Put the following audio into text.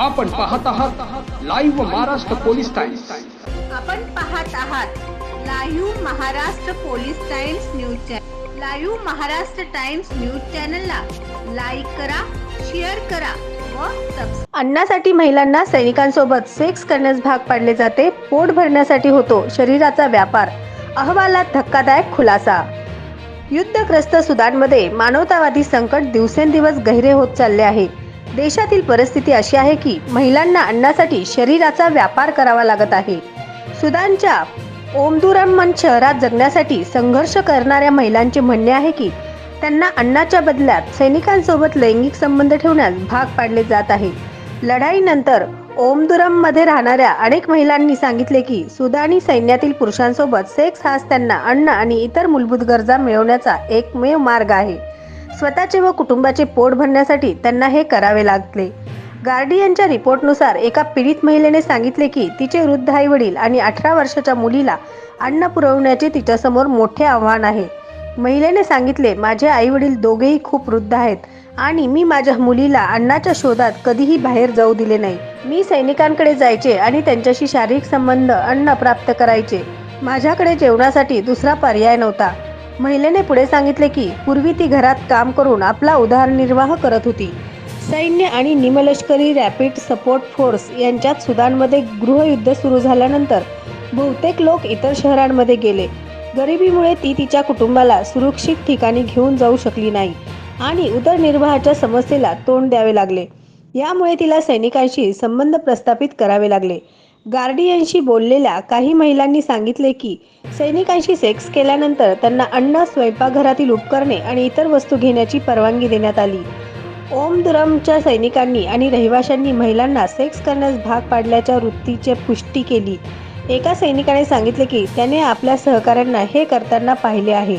आपण पाहत आहात लाईव्ह महाराष्ट्र पोलीस टाइम्स आपण पाहत आहात live Maharashtra police Times news channel live Maharashtra Times news चॅनलला लाईक करा शेअर करा अन्नासाठी महिलांना सैनिकांसोबत सेक्स करण्यास भाग पाडले जाते पोट भरण्यासाठी होतो शरीराचा व्यापार. अहवालात धक्कादायक खुलासा. युद्धग्रस्त सुदानमध्ये मानवतावादी संकट दिवसेंदिवस गहिरे होत चालले आहे. देशातील परिस्थिती अशी आहे की महिलांना अन्नासाठी शरीराचा व्यापार करावा लागत आहे. सुदानच्या ओमदुरमन शहरात जगण्यासाठी संघर्ष करणाऱ्या महिलांचे म्हणणे आहे की त्यांना अन्नाच्या बदल्यात सैनिकांसोबत लैंगिक संबंध ठेवण्यास भाग पाडले जात आहे. लढाईनंतर ओमदुरममध्ये राहणाऱ्या अनेक महिलांनी सांगितले की सुदानी सैन्यातील पुरुषांसोबत सेक्स हाच त्यांना अन्न आणि इतर मूलभूत गरजा मिळवण्याचा एकमेव मार्ग आहे. स्वतःचे व कुटुंबाचे पोट भरण्यासाठी त्यांना हे करावे लागले. गार्डियनच्या रिपोर्टनुसार एका पीडित महिलेने सांगितले की तिचे वृद्ध आई वडील आणि अठरा वर्षाच्या मुलीला अन्न पुरवण्याचे तिच्यासमोर मोठे आव्हान आहे. महिलेने सांगितले माझे आई वडील दोघेही खूप वृद्ध आहेत आणि मी माझ्या मुलीला अन्नाच्या शोधात कधीही बाहेर जाऊ दिले नाही. मी सैनिकांकडे जायचे आणि त्यांच्याशी शारीरिक संबंध अन्न प्राप्त करायचे. माझ्याकडे जेवणासाठी दुसरा पर्याय नव्हता. महिलेने पुढे सांगितले की पूर्वी ती घरात काम करून आपला उदारनिर्वाह करत होती. सैन्य आणि निमलष्करी रॅपिड सपोर्ट फोर्स यांच्यात सुदानमध्ये गृहयुद्ध सुरू झाल्यानंतर बहुतेक लोक इतर शहरांमध्ये गेले. गरिबीमुळे ती तिच्या कुटुंबाला सुरक्षित ठिकाणी घेऊन जाऊ शकली नाही आणि उदरनिर्वाहाच्या समस्येला तोंड द्यावे लागले. यामुळे तिला सैनिकांशी संबंध प्रस्थापित करावे लागले. गार्डियनशी बोललेल्या काही महिलांनी सांगितले की सैनिकांशी सेक्स केल्यानंतर त्यांना अन्न स्वयंपाकघरातील उपकरणे आणि इतर वस्तू घेण्याची परवानगी देण्यात आली. ओमदुरमच्या सैनिकांनी आणि रहिवाशांनी महिलांना सेक्स करण्यास भाग पाडल्याच्या वृत्तीची पुष्टी केली. एका सैनिकाने सांगितले की त्याने आपल्या सहकाऱ्यांना हे करताना पाहिले आहे.